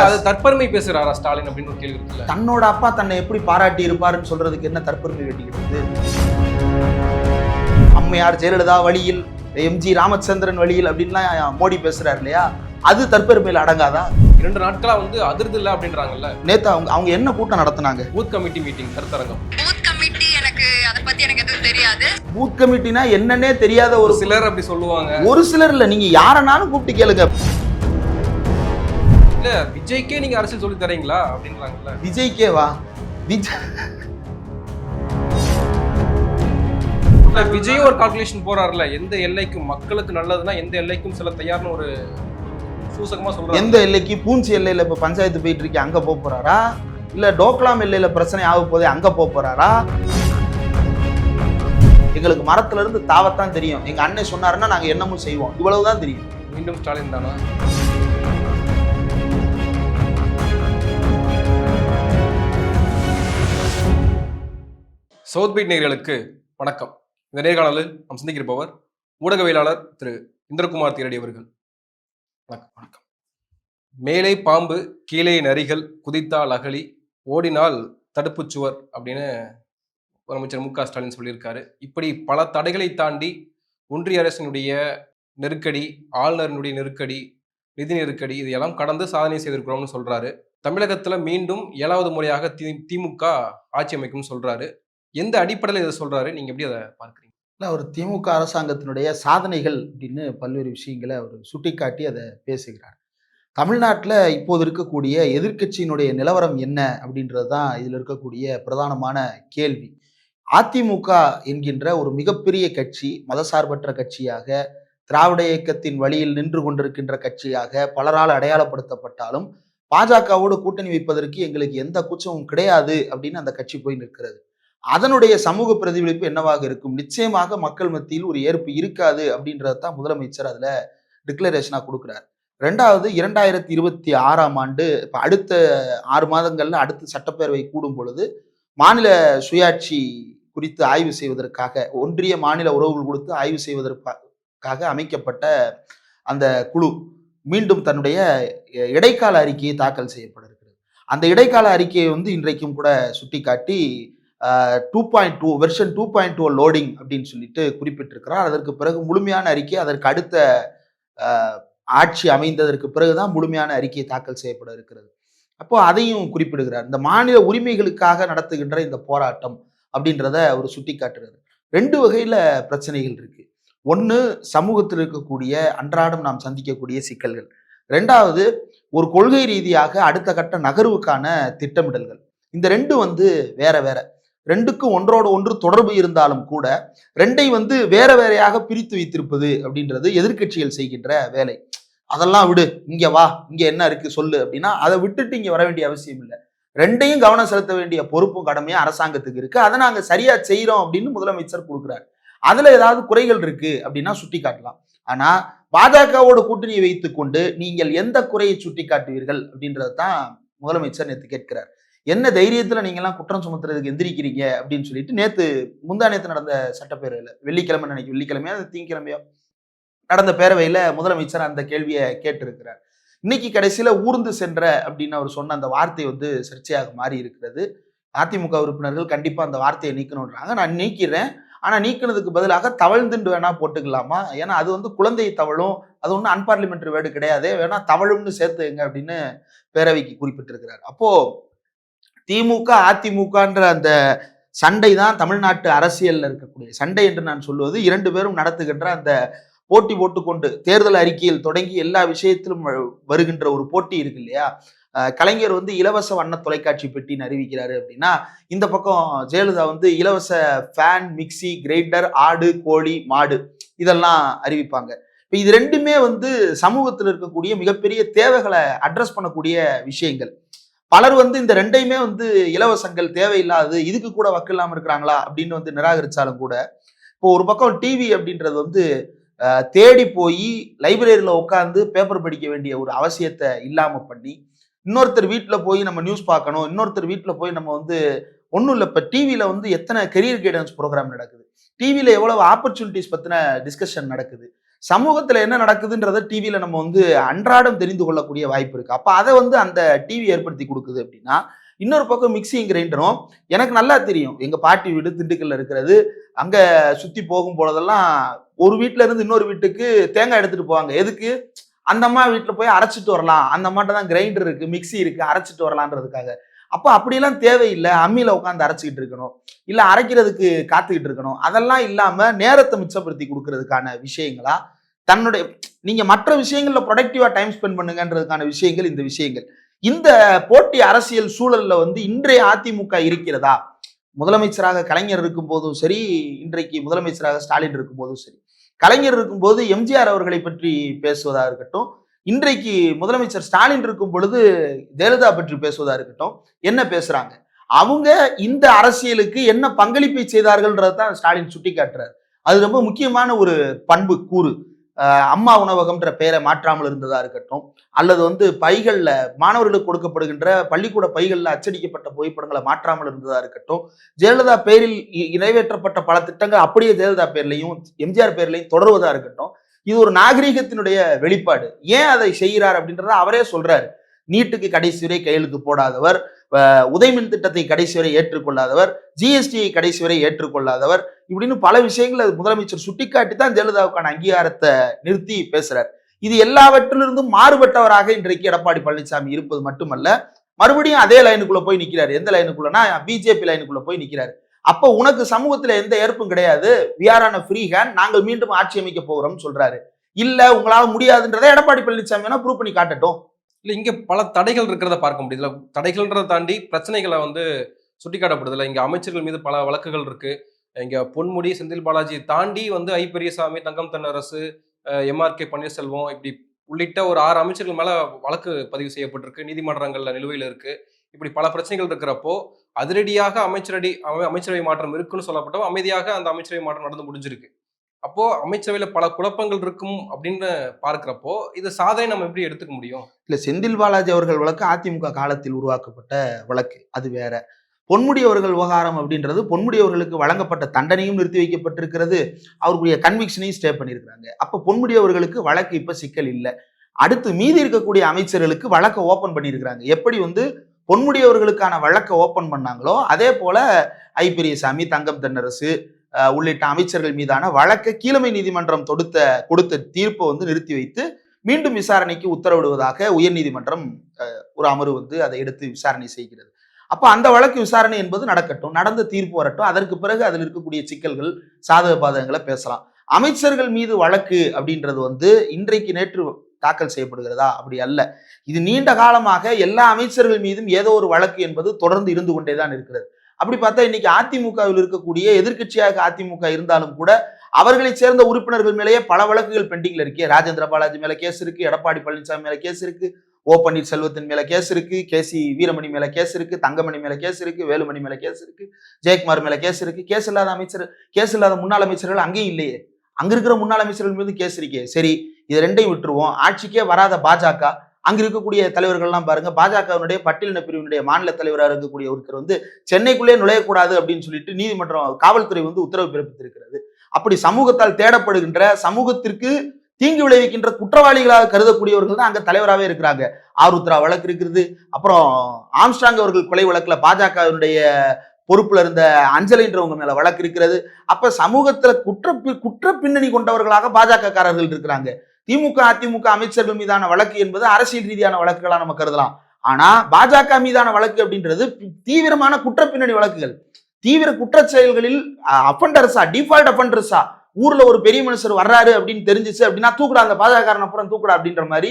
அது தற்பெருமை பேசுறாரா ஸ்டாலின் அப்படின்னு ஒரு கேள்வி இருக்குல்ல. தன்னோட அப்பா தன்னை எப்படி பாராட்டி இருப்பாருன்னு சொல்றதுக்கு என்ன தற்பெருமை வெட்டிக்கிட்டு அம்மையார் ஜெயலலிதா வழியில் எம்ஜி ராமச்சந்திரன் வழியில் அப்படின்லாம் மோடி பேசுறாரு இல்லையா? அது தற்பெருமையில் அடங்காதா? இரண்டு நாட்களா வந்து அதிர்து இல்ல அப்படின்றாங்கல்ல. நேத்து அவங்க அவங்க என்ன கூட்டம் நடத்துனாங்க? பூத் கமிட்டி மீட்டிங் கருத்தரங்கம். பூத் கமிட்டி எனக்கு அதை பத்தி எனக்கு எதுவும் தெரியாது. பூத் கமிட்டினா என்னன்னே தெரியாத ஒரு ஒரு சிலர் அப்படி சொல்லுவாங்க. ஒரு சிலர் இல்ல. நீங்க யாரனாலும் கூப்பிட்டு கேளுங்க. இல்ல விஜய்க்கே நீங்க அரசியல் சொல்லி தரீங்களா? அப்படின்றாங்கல்ல. விஜய்க்கே வா. விஜய் இல்ல விஜயும் ஒரு கால்குலேஷன் போறாருல எந்த எல்லைக்கும் மக்களுக்கு நல்லதுன்னா எந்த எல்லைக்கும் சில தயார்னு ஒரு சூசகமா சொல்றாங்க எந்த எல்லைக்கு? பூஞ்சி எல்லையில இப்ப பஞ்சாயத்து போயிட்டு இருக்கு அங்க போக போறாரா? இல்ல டோக்லாம் எல்லையில பிரச்சனை ஆக போதே அங்க போக போறாரா? எங்களுக்கு மரத்துல இருந்து தாவத்தான் தெரியும். எங்க அண்ணன் சொன்னாருன்னா நாங்க என்னமும் செய்வோம். இவ்வளவுதான் தெரியும். மீண்டும் ஸ்டாலின் தானா? சவுத் பீட் வணக்கம். இந்த நேர்காணலில் நாம் சிந்திக்கிருப்பவர் ஊடகவியலாளர் திரு இந்திரகுமார் திரடி அவர்கள். வணக்கம் வணக்கம். மேலே பாம்பு கீழே நரிகள் குதித்தால் அகழி ஓடினால் தடுப்புச் சுவர் அப்படின்னு முதலமைச்சர் மு க ஸ்டாலின் சொல்லியிருக்காரு. இப்படி பல தடைகளை தாண்டி ஒன்றிய அரசினுடைய நெருக்கடி ஆளுநரினுடைய நெருக்கடி நிதி நெருக்கடி இதையெல்லாம் கடந்து சாதனை செய்திருக்கிறோம்னு சொல்றாரு. தமிழகத்துல மீண்டும் ஏழாவது முறையாக தி திமுக ஆட்சி அமைக்கும்னு சொல்றாரு. எந்த அடிப்படையில் இதை சொல்கிறாரு நீங்கள் எப்படி அதை பார்க்குறீங்க? இல்லை அவர் திமுக அரசாங்கத்தினுடைய சாதனைகள் அப்படின்னு பல்வேறு விஷயங்களை அவர் சுட்டிக்காட்டி அதை பேசுகிறார். தமிழ்நாட்டில் இப்போது இருக்கக்கூடிய எதிர்க்கட்சியினுடைய நிலவரம் என்ன அப்படின்றது தான் இதில் இருக்கக்கூடிய பிரதானமான கேள்வி. அதிமுக என்கின்ற ஒரு மிகப்பெரிய கட்சி மதசார்பற்ற கட்சியாக திராவிட இயக்கத்தின் வழியில் நின்று கொண்டிருக்கின்ற கட்சியாக பலரால் அடையாளப்படுத்தப்பட்டாலும் பாஜகவோடு கூட்டணி வைப்பதற்கு எங்களுக்கு எந்த கூச்சமும் கிடையாது அப்படின்னு அந்த கட்சி போய் நிற்கிறது. அதனுடைய சமூக பிரதிபலிப்பு என்னவாக இருக்கும்? நிச்சயமாக மக்கள் மத்தியில் ஒரு ஏற்பு இருக்காது அப்படின்றதான் முதலமைச்சர் அதுல டிக்ளரேஷனா கொடுக்குறாரு. ரெண்டாவது இரண்டாயிரத்தி இருபத்தி ஆறாம் ஆண்டு இப்ப அடுத்த ஆறு மாதங்கள்ல அடுத்த சட்டப்பேரவை கூடும் பொழுது மாநில சுயாட்சி குறித்து ஆய்வு செய்வதற்காக ஒன்றிய மாநில உறவுகள் கொடுத்து ஆய்வு செய்வதற்காக அமைக்கப்பட்ட அந்த குழு மீண்டும் தன்னுடைய இடைக்கால அறிக்கையை தாக்கல் செய்யப்பட இருக்கிறது அந்த இடைக்கால அறிக்கையை வந்து இன்றைக்கும் கூட சுட்டிக்காட்டி two point two version two point two loading அப்படின்னு சொல்லிட்டு குறிப்பிட்டிருக்கிறார். அதற்கு பிறகு முழுமையான அறிக்கை அதற்கு அடுத்த ஆட்சி அமைந்ததற்கு பிறகுதான் முழுமையான அறிக்கை தாக்கல் செய்யப்பட இருக்கிறது. அப்போ அதையும் குறிப்பிடுகிறார். இந்த மாநில உரிமைகளுக்காக நடத்துகின்ற இந்த போராட்டம் அப்படின்றத அவர் சுட்டி காட்டுறாரு ரெண்டு வகையில பிரச்சனைகள் இருக்கு. ஒன்று சமூகத்தில் இருக்கக்கூடிய அன்றாடம் நாம் சந்திக்கக்கூடிய சிக்கல்கள். ரெண்டாவது ஒரு கொள்கை ரீதியாக அடுத்த கட்ட நகர்வுக்கான திட்டமிடல்கள். இந்த ரெண்டும் வந்து வேற வேற. ரெண்டுக்கும் ஒன்றோடு ஒன்று தொடர்பு இருந்தாலும் கூட ரெண்டை வந்து வேற வேறையாக பிரித்து வைத்திருப்பது அப்படின்றது எதிர்க்கட்சிகள் செய்கின்ற வேலை. அதெல்லாம் விடு இங்க வா இங்க என்ன இருக்கு சொல்லு அப்படின்னா அதை விட்டுட்டு இங்க வர வேண்டிய அவசியம் இல்லை. ரெண்டையும் கவனம் செலுத்த வேண்டிய பொறுப்பும் கடமையும் அரசாங்கத்துக்கு இருக்கு. அதை நாங்க சரியா செய்யறோம் அப்படின்னு முதலமைச்சர் கொடுக்குறாரு. அதுல ஏதாவது குறைகள் இருக்கு அப்படின்னா சுட்டி காட்டலாம் ஆனா பாஜகவோட கூட்டணியை வைத்துக்கொண்டு நீங்கள் எந்த குறையை சுட்டி காட்டுவீர்கள் அப்படின்றது தான் முதலமைச்சர் நேற்று கேட்கிறார். என்ன தைரியத்துல நீங்கெல்லாம் குற்றம் சுமத்துறதுக்கு எந்திரிக்கிறீங்க அப்படின்னு சொல்லிட்டு நேத்து முந்தா நேத்து நடந்த சட்டப்பேரவையில் வெள்ளிக்கிழமை நினைக்கும் வெள்ளிக்கிழமையா அது தீங்கிழமையோ நடந்த பேரவையில முதலமைச்சர் அந்த கேள்வியை கேட்டிருக்கிறார். இன்னைக்கு கடைசியில ஊர்ந்து சென்ற அப்படின்னு அவர் சொன்ன அந்த வார்த்தை வந்து சர்ச்சையாக மாறி இருக்கிறது. அதிமுக உறுப்பினர்கள் கண்டிப்பா அந்த வார்த்தையை நீக்கணுன்றாங்க நான் நீக்கிறேன். ஆனா நீக்கினதுக்கு பதிலாக தவழ்ந்துண்டு வேணா போட்டுக்கலாமா? ஏன்னா அது வந்து குழந்தை தவழும் அது ஒன்றும் அன்பார்லிமெண்ட்ரி வேர்டு கிடையாது. வேணா தவழும்னு சேர்த்துங்க அப்படின்னு பேரவைக்கு குறிப்பிட்டிருக்கிறார். அப்போ திமுக அதிமுகன்ற அந்த சண்டை தான் தமிழ்நாட்டு அரசியலில் இருக்கக்கூடிய சண்டை என்று நான் சொல்லுவது. இரண்டு பேரும் நடத்துகின்ற அந்த போட்டி போட்டுக்கொண்டு தேர்தல் அறிக்கையில் தொடங்கி எல்லா விஷயத்திலும் வ- வருகின்ற ஒரு போட்டி இருக்கு இல்லையா? கலைஞர் வந்து இலவச வண்ண தொலைக்காட்சி பெட்டின்னு அறிவிக்கிறாரு அப்படின்னா இந்த பக்கம் ஜெயலலிதா வந்து இலவச ஃபேன் மிக்சி கிரைண்டர் ஆடு கோழி மாடு இதெல்லாம் அறிவிப்பாங்க. இப்போ இது ரெண்டுமே வந்து சமூகத்தில் இருக்கக்கூடிய மிகப்பெரிய தேவைகளை அட்ரஸ் பண்ணக்கூடிய விஷயங்கள். பலர் வந்து இந்த ரெண்டையுமே வந்து இலவசங்கள் தேவையில்லாது இதுக்கு கூட வக்கில்லாம இருக்கிறாங்களா அப்படின்னு வந்து நிராகரித்தாலும் கூட இப்போ ஒரு பக்கம் டிவி அப்படின்றது வந்து தேடி போய் லைப்ரரியில் உட்காந்து பேப்பர் படிக்க வேண்டிய ஒரு அவசியத்தை இல்லாமல் பண்ணி இன்னொருத்தர் வீட்டில் போய் நம்ம நியூஸ் பார்க்கணும் இன்னொருத்தர் வீட்டில் போய் நம்ம வந்து ஒன்றும் இல்லை இப்போ டிவியில் வந்து எத்தனை கெரியர் கைடன்ஸ் ப்ரோக்ராம் நடக்குது? டிவியில் எவ்வளவு ஆப்பர்ச்சுனிட்டிஸ் பற்றின டிஸ்கஷன் நடக்குது? சமூகத்தில் என்ன நடக்குதுன்றத டிவியில் நம்ம வந்து அன்றாடம் தெரிந்து கொள்ளக்கூடிய வாய்ப்பு இருக்குது அப்போ அதை வந்து அந்த டிவி ஏற்படுத்தி கொடுக்குது அப்படின்னா இன்னொரு பக்கம் மிக்சிங் கிரைண்டரும். எனக்கு நல்லா தெரியும். எங்கள் பாட்டி வீடு திண்டுக்கல்ல இருக்கிறது. அங்கே சுற்றி போகும் பொழுதெல்லாம் ஒரு வீட்டில் இருந்து இன்னொரு வீட்டுக்கு தேங்காய் எடுத்துகிட்டு போவாங்க. எதுக்கு? அந்த அம்மா வீட்டில் போய் அரைச்சிட்டு வரலாம். அந்த அம்மாட்ட தான் கிரைண்டர் இருக்குது மிக்ஸி இருக்குது அரைச்சிட்டு வரலான்றதுக்காக. அப்போ அப்படிலாம் தேவையில்லை. அம்மியில் உட்காந்து அரைச்சிக்கிட்டு இருக்கணும். இல்லை அரைக்கிறதுக்கு காத்துக்கிட்டு இருக்கணும். அதெல்லாம் இல்லாமல் நேரத்தை மிச்சப்படுத்தி கொடுக்கறதுக்கான விஷயங்களா தன்னுடைய நீங்கள் மற்ற விஷயங்களில் ப்ரொடக்டிவாக டைம் ஸ்பெண்ட் பண்ணுங்கன்றதுக்கான விஷயங்கள் இந்த விஷயங்கள். இந்த போட்டி அரசியல் சூழலில் வந்து இன்றைய அதிமுக இருக்கிறதா? முதலமைச்சராக கலைஞர் இருக்கும் போதும் சரி இன்றைக்கு முதலமைச்சராக ஸ்டாலின் இருக்கும் போதும் சரி. கலைஞர் இருக்கும்போது எம்ஜிஆர் அவர்களை பற்றி பேசுவதாக இருக்கட்டும் இன்றைக்கு முதலமைச்சர் ஸ்டாலின் இருக்கும் பொழுது ஜெயலலிதா பற்றி பேசுவதாக இருக்கட்டும் என்ன பேசுறாங்க? அவங்க இந்த அரசியலுக்கு என்ன பங்களிப்பை செய்தார்கள்ன்றதான் ஸ்டாலின் சுட்டி காட்டுறாரு அது ரொம்ப முக்கியமான ஒரு பண்பு கூறு. அம்மா உணவகம்ன்ற பெயரை மாற்றாமல் இருந்ததா இருக்கட்டும் அல்லது வந்து பைகளில் மாணவர்களுக்கு கொடுக்கப்படுகின்ற பள்ளிக்கூட பைகளில் அச்சடிக்கப்பட்ட புகைப்படங்களை மாற்றாமல் இருந்ததா இருக்கட்டும் ஜெயலலிதா பேரில் இ- நிறைவேற்றப்பட்ட பல திட்டங்கள் அப்படியே ஜெயலலிதா பேர்லையும் எம்ஜிஆர் பேர்லையும் தொடர்வதா இருக்கட்டும் இது ஒரு நாகரீகத்தினுடைய வெளிப்பாடு. ஏன் அதை செய்கிறார் அப்படின்றத அவரே சொல்றாரு. நீட்டுக்கு கடைசி வரை கையெழுத்து போடாதவர் உதயமின் திட்டத்தை கடைசி வரை ஏற்றுக்கொள்ளாதவர் ஜிஎஸ்டியை கடைசி வரை ஏற்றுக்கொள்ளாதவர். இப்படின்னு பல விஷயங்களை முதலமைச்சர் சுட்டிக்காட்டி தான் ஜெயலலிதாவுக்கான அங்கீகாரத்தை நிறுத்தி பேசுறார். இது எல்லாவற்றிலிருந்தும் மாறுபட்டவராக இன்றைக்கு எடப்பாடி பழனிசாமி இருப்பது மட்டுமல்ல மறுபடியும் அதே லைனுக்குள்ள போய் நிக்கிறாரு. எந்த லைனுக்குள்ளனா? பிஜேபி லைனுக்குள்ள போய் நிக்கிறாரு. அப்போ உனக்கு சமூகத்துல எந்த ஏற்பும் கிடையாது. விஆரான ஃப்ரீ ஹேண்ட் நாங்கள் மீண்டும் ஆட்சி அமைக்க போகிறோம்னு சொல்றாரு. இல்ல உங்களால முடியாதுன்றதை எடப்பாடி பழனிசாமி வேணா ப்ரூவ் பண்ணி காட்டட்டும். இல்லை இங்கே பல தடைகள் இருக்கிறத பார்க்க முடியுதுல தடைகள்ன்றதை தாண்டி பிரச்சனைகளை வந்து சுட்டிக்காட்டப்படுதில்லை இங்கே அமைச்சர்கள் மீது பல வழக்குகள் இருக்கு. இங்கே பொன்முடி செந்தில் பாலாஜி தாண்டி வந்து ஐ. பெரியசாமி தங்கம் தென்னரசு எம்ஆர்கே பன்னீர்செல்வம் இப்படி உள்ளிட்ட ஒரு ஆறு அமைச்சர்கள் மேலே வழக்கு பதிவு செய்யப்பட்டிருக்கு. நீதிமன்றங்களில் நிலுவையில் இருக்கு. இப்படி பல பிரச்சனைகள் இருக்கிறப்போ அதிரடியாக அமைச்சரடி அமை- அமைச்சரவை மாற்றம் இருக்குன்னு சொல்லப்பட்டோ அமைதியாக அந்த அமைச்சரவை மாற்றம் நடந்து முடிஞ்சிருக்கு. அப்போ அமைச்சரவையில பல குழப்பங்கள் இருக்கும் அப்படின்னு பார்க்கிறப்போ இது சாதனை நம்ம எப்படி எடுத்துக்க முடியும்? இல்ல செந்தில் பாலாஜி அவர்கள் வழக்கு அதிமுக காலத்தில் உருவாக்கப்பட்ட வழக்கு. அது வேற. பொன்முடி அவர்கள் விவகாரம் அப்படின்றது பொன்முடி அவர்களுக்கு வழங்கப்பட்ட தண்டனையும் நிறுத்தி வைக்கப்பட்டிருக்கிறது. அவருடைய கன்விக்ஷனையும் ஸ்டே பண்ணியிருக்கிறாங்க. அப்போ பொன்முடி அவர்களுக்கு வழக்கு இப்போ சிக்கல் இல்லை. அடுத்து மீதி இருக்கக்கூடிய அமைச்சர்களுக்கு வழக்கை ஓப்பன் பண்ணியிருக்கிறாங்க. எப்படி வந்து பொன்முடி அவர்களுக்கான வழக்கை ஓப்பன் பண்ணாங்களோ அதே போல ஐ பெரியசாமி தங்கம் தென்னரசு உள்ளிட்ட அமைச்சர்கள் மீதான வழக்கை கீழமை நீதிமன்றம் தொடுத்த கொடுத்த தீர்ப்பை வந்து நிறுத்தி வைத்து மீண்டும் விசாரணைக்கு உத்தரவிடுவதாக உயர்நீதிமன்றம் ஒரு அமர்வு வந்து அதை எடுத்து விசாரணை செய்கிறது. அப்போ அந்த வழக்கு விசாரணை என்பது நடக்கட்டும். நடந்த தீர்ப்பு வரட்டும். அதற்கு பிறகு அதில் இருக்கக்கூடிய சிக்கல்கள் சாதக பாதகங்களை பேசலாம். அமைச்சர்கள் மீது வழக்கு அப்படின்றது வந்து இன்றைக்கு நேற்று தாக்கல் செய்யப்படுகிறதா? அப்படி அல்ல. இது நீண்ட காலமாக எல்லா அமைச்சர்கள் மீதும் ஏதோ ஒரு வழக்கு என்பது தொடர்ந்து இருந்து கொண்டே தான் இருக்கிறது. அப்படி பார்த்தா இன்னைக்கு அதிமுகவில் இருக்கக்கூடிய எதிர்க்கட்சியாக அதிமுக இருந்தாலும் கூட அவர்களை சேர்ந்த உறுப்பினர்கள் மேலேயே பல வழக்குகள் பெண்டிங்ல இருக்கே. ராஜேந்திர பாலாஜி மேல கேஸ் இருக்கு எடப்பாடி பழனிசாமி மேல கேஸ் இருக்கு ஓ பன்னீர்செல்வத்தின் மேல கேஸ் இருக்கு கே சி வீரமணி மேல கேஸ் இருக்கு தங்கமணி மேல கேஸ் இருக்கு வேலுமணி மேல கேஸ் இருக்கு ஜெயக்குமார் மேல கேஸ் இருக்கு கேஸ் இல்லாத அமைச்சர் கேஸ் இல்லாத முன்னாள் அமைச்சர்கள் அங்கேயும் இல்லையே. அங்க இருக்கிற முன்னாள் அமைச்சர்கள் மீது கேஸ் இருக்கே. சரி இது ரெண்டையும் விட்டுருவோம். ஆட்சிக்கே வராத பாஜக அங்க இருக்கக்கூடிய தலைவர்கள்லாம் பாருங்க. பாஜகவினுடைய பட்டியலின பிரிவினுடைய மாநில தலைவராக இருக்கக்கூடிய ஒருத்தர் வந்து சென்னைக்குள்ளே நுழையக்கூடாது அப்படின்னு சொல்லிட்டு நீதிமன்றம் காவல்துறை வந்து உத்தரவு பிறப்பித்திருக்கிறது. அப்படி சமூகத்தால் தேடப்படுகின்ற சமூகத்திற்கு தீங்கு விளைவிக்கின்ற குற்றவாளிகளாக கருதக்கூடியவர்கள் தான் அங்க தலைவராகவே இருக்கிறாங்க. ஆருத்ரா வழக்கு இருக்கிறது அப்புறம் ஆம்ஸ்டாங் அவர்கள் கொலை வழக்குல பாஜகவினுடைய பொறுப்புல இருந்த அஞ்சலின்றவங்க மேல வழக்கு இருக்கிறது. அப்ப சமூகத்துல குற்ற குற்ற பின்னணி கொண்டவர்களாக பாஜக காரர்கள் இருக்கிறாங்க. திமுக அதிமுக அமைச்சர்கள் மீதான வழக்கு என்பது அரசியல் ரீதியான வழக்குகளா நம்ம கருதலாம். ஆனா பாஜக மீதான வழக்கு அப்படின்றது தீவிரமான குற்ற பின்னணி வழக்குகள். தீவிர குற்ற செயல்களில் அஃபண்டர்ஸா டிஃபால்ட் அஃபண்டர்ஸா ஊர்ல ஒரு பெரிய மனுஷர் வர்றாரு அப்படின்னு தெரிஞ்சிச்சு அப்படின்னா தூக்குடா அந்த பாஜகக்காரன் அப்புறம் தூக்குடா அப்படின்ற மாதிரி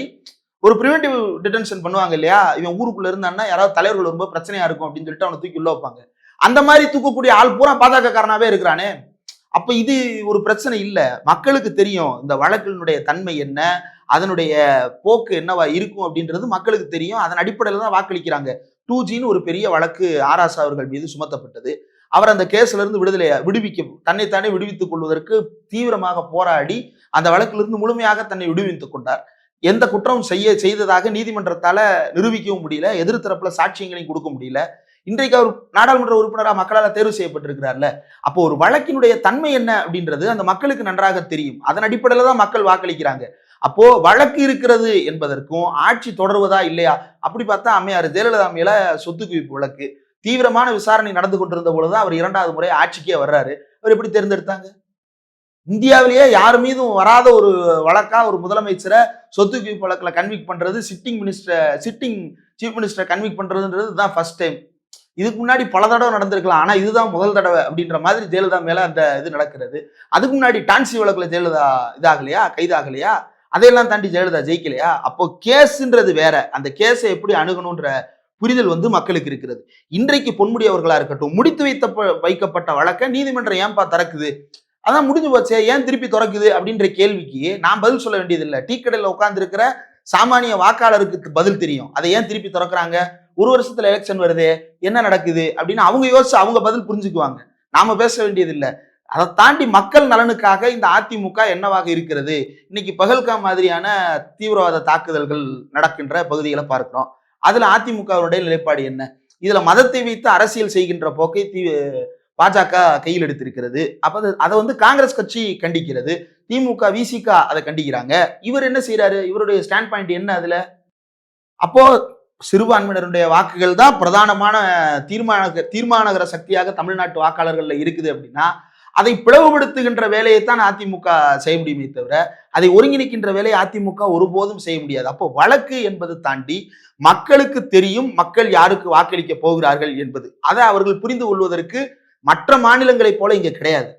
ஒரு ப்ரிவென்டிவ் டிடென்ஷன் பண்ணுவாங்க இல்லையா? இவன் ஊருக்குள்ள இருந்தான்னா யாராவது தலைவர்கள் ரொம்ப பிரச்சனையா இருக்கும் அப்படின்னு சொல்லிட்டு அவனை தூக்கி உள்ள வைப்பாங்க. அந்த மாதிரி தூக்கக்கூடிய ஆள் பூரா பாஜக காரனாவே இருக்கிறானே. அப்ப இது ஒரு பிரச்சனை இல்லை. மக்களுக்கு தெரியும் இந்த வழக்கினுடைய தன்மை என்ன அதனுடைய போக்கு என்னவா இருக்கும் அப்படின்றது மக்களுக்கு தெரியும். அதன் அடிப்படையில் தான் வாக்களிக்கிறாங்க. டூ ஜின்னு ஒரு பெரிய வழக்கு ஆராசா அவர்கள் மீது சுமத்தப்பட்டது. அவர் அந்த கேஸ்ல இருந்து விடுதலை விடுவிக்க தன்னைத்தானே விடுவித்துக் கொள்வதற்கு தீவிரமாக போராடி அந்த வழக்கிலிருந்து முழுமையாக தன்னை விடுவித்துக் கொண்டார். எந்த குற்றம் செய்ய செய்ததாக நீதிமன்றத்தால நிரூபிக்கவும் முடியல எதிர்த்தரப்புல சாட்சியங்களையும் கொடுக்க முடியல. இன்றைக்கு அவர் நாடாளுமன்ற உறுப்பினராக மக்களால் தேர்வு செய்யப்பட்டிருக்கிறார்ல. அப்போ ஒரு வழக்கினுடைய தன்மை என்ன அப்படின்றது அந்த மக்களுக்கு நன்றாக தெரியும். அதன் அடிப்படையில் தான் மக்கள் வாக்களிக்கிறாங்க. அப்போ வழக்கு இருக்கிறது என்பதற்கும் ஆட்சி தொடர்வதா இல்லையா? அப்படி பார்த்தா அம்மையார் ஜெயலலிதா அம்மையில சொத்து குவிப்பு வழக்கு. தீவிரமான விசாரணை நடந்து கொண்டிருந்த பொழுதுதான் அவர் இரண்டாவது முறை ஆட்சிக்கே வர்றாரு. அவர் எப்படி தேர்ந்தெடுத்தாங்க? இந்தியாவிலேயே யார் மீதும் வராத ஒரு வழக்கா ஒரு முதலமைச்சரை சொத்து குவிப்பு வழக்கில் கன்விக் பண்றது சிட்டிங் மினிஸ்டர் சிட்டிங் சீஃப் மினிஸ்டரை கன்விக் பண்றதுன்றது தான் ஃபர்ஸ்ட் டைம் இதுக்கு முன்னாடி பல தடவை நடந்திருக்கலாம். ஆனால் இதுதான் முதல் தடவை அப்படின்ற மாதிரி ஜெயலலிதா மேலே அந்த இது நடக்கிறது. அதுக்கு முன்னாடி டான்சி வழக்கில் ஜெயலலிதா இதாகலையா? கைதாகலையா? அதையெல்லாம் தாண்டி ஜெயலலிதா ஜெயிக்கலையா? அப்போ கேஸுன்றது வேற. அந்த கேஸை எப்படி அணுகணுன்ற புரிதல் வந்து மக்களுக்கு இருக்கிறது. இன்றைக்கு பொன்முடி அவர்களா இருக்கட்டும் முடித்து வைத்த வைக்கப்பட்ட வழக்கை நீதிமன்றம் ஏன்பா திறக்குது? அதான் முடிஞ்சு போச்சே ஏன் திருப்பி திறக்குது அப்படின்ற கேள்விக்கு நான் பதில் சொல்ல வேண்டியதில்லை. டீ கடையில் உட்காந்துருக்கிற சாமானிய வாக்காளருக்கு பதில் தெரியும். அதை ஏன் திருப்பி திறக்கிறாங்க? ஒரு வருஷத்துல எலெக்ஷன் வருது என்ன நடக்குது அப்படின்னு அவங்க யோசிச்சு அவங்க பதில் புரிஞ்சுக்குவாங்க. நாம பேச வேண்டியதில்லை. அதை தாண்டி மக்கள் நலனுக்காக இந்த அதிமுக என்னவாக இருக்கிறது? இன்னைக்கு பகல்கா மாதிரியான தீவிரவாத தாக்குதல்கள் நடக்கின்ற பகுதிகளை பார்க்கிறோம். அதுல அதிமுகவுடைய நிலைப்பாடு என்ன? இதுல மதத்தை வைத்து அரசியல் செய்கின்ற போக்கை தீ பாஜக கையில் எடுத்திருக்கிறது. அப்ப அதை வந்து காங்கிரஸ் கட்சி கண்டிக்கிறது. திமுக விசிக அதை கண்டிக்கிறாங்க. இவர் என்ன செய்யறாரு இவருடைய ஸ்டாண்ட் பாயிண்ட் என்ன அதுல? அப்போ சிறுபான்மையினருடைய வாக்குகள் தான் பிரதானமான தீர்மான தீர்மானகர சக்தியாக தமிழ்நாட்டு வாக்காளர்களில் இருக்குது அப்படின்னா அதை பிளவுபடுத்துகின்ற வேலையை தான் அதிமுக செய்ய முடியுமே தவிர அதை ஒருங்கிணைக்கின்ற வேலையை அதிமுக ஒருபோதும் செய்ய முடியாது. அப்போ வழக்கு என்பது தாண்டி மக்களுக்கு தெரியும் மக்கள் யாருக்கு வாக்களிக்க போகிறார்கள் என்பது. அதை அவர்கள் புரிந்து கொள்வதற்கு மற்ற மாநிலங்களைப் போல இங்கே கிடையாது.